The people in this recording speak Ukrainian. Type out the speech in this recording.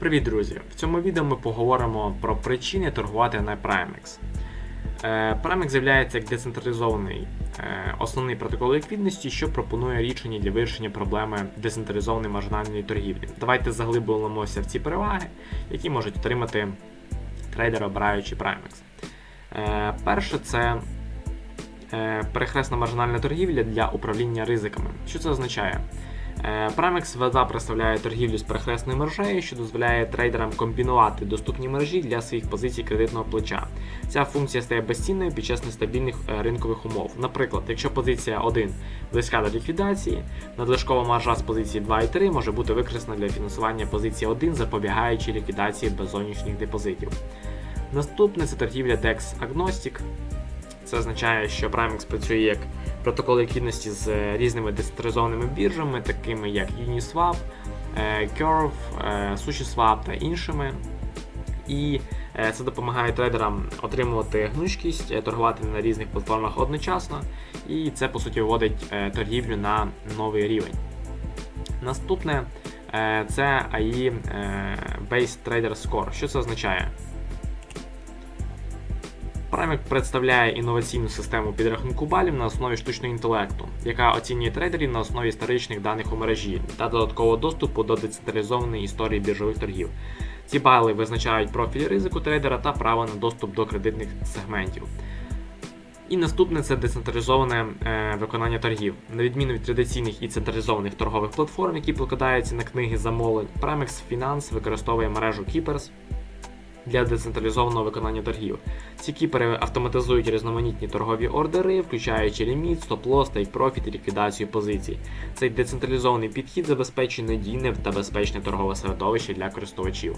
Привіт, друзі! В цьому відео ми поговоримо про причини торгувати на Primex. Е, Primex з'являється як децентралізований е, основний протокол ліквідності, що пропонує рішення для вирішення проблеми децентралізованої маржинальної торгівлі. Давайте заглибимося в ці переваги, які можуть отримати трейдери, обираючи Primex. Е, Перше це перехресна маржинальна торгівля для управління ризиками. Що це означає? Е, Primex представляє торгівлю з перехресною мережею, що дозволяє трейдерам комбінувати доступні мережі для своїх позицій кредитного плеча. Ця функція стає безцінною під час нестабільних е, ринкових умов. Наприклад, якщо позиція 1 близька до ліквідації, надлишкова маржа з позиції 2 і 3 може бути використана для фінансування позиції 1, запобігаючи ліквідації без зовнішніх депозитів. Наступне це торгівля DEX Agnostic. Це означає, що Primex працює як протокол ліквідності з е, різними децентралізованими біржами, такими як Uniswap, е, Curve, е, SushiSwap та іншими. І це допомагає трейдерам отримувати гнучкість, торгувати на різних платформах одночасно, і це по суті вводить торгівлю на новий рівень. Наступне це AI Based Trader Score. Що це означає? Primex представляє інноваційну систему підрахунку балів на основі штучного інтелекту, яка оцінює трейдерів на основі історичних даних у мережі та додаткового доступу до децентралізованої історії біржових торгів. Ці бали визначають профіль ризику трейдера та право на доступ до кредитних сегментів. І наступне це децентралізоване е, виконання торгів. На відміну від традиційних і централізованих торгових платформ, які покладаються на книги замовлень, Primex Finance використовує мережу Keepers для децентралізованого виконання торгів. Ці кіпери автоматизують різноманітні торгові ордери, включаючи ліміт, стоп-лосс, тейк-профіт і ліквідацію позицій. Цей децентралізований підхід забезпечує надійне та безпечне торгове середовище для користувачів.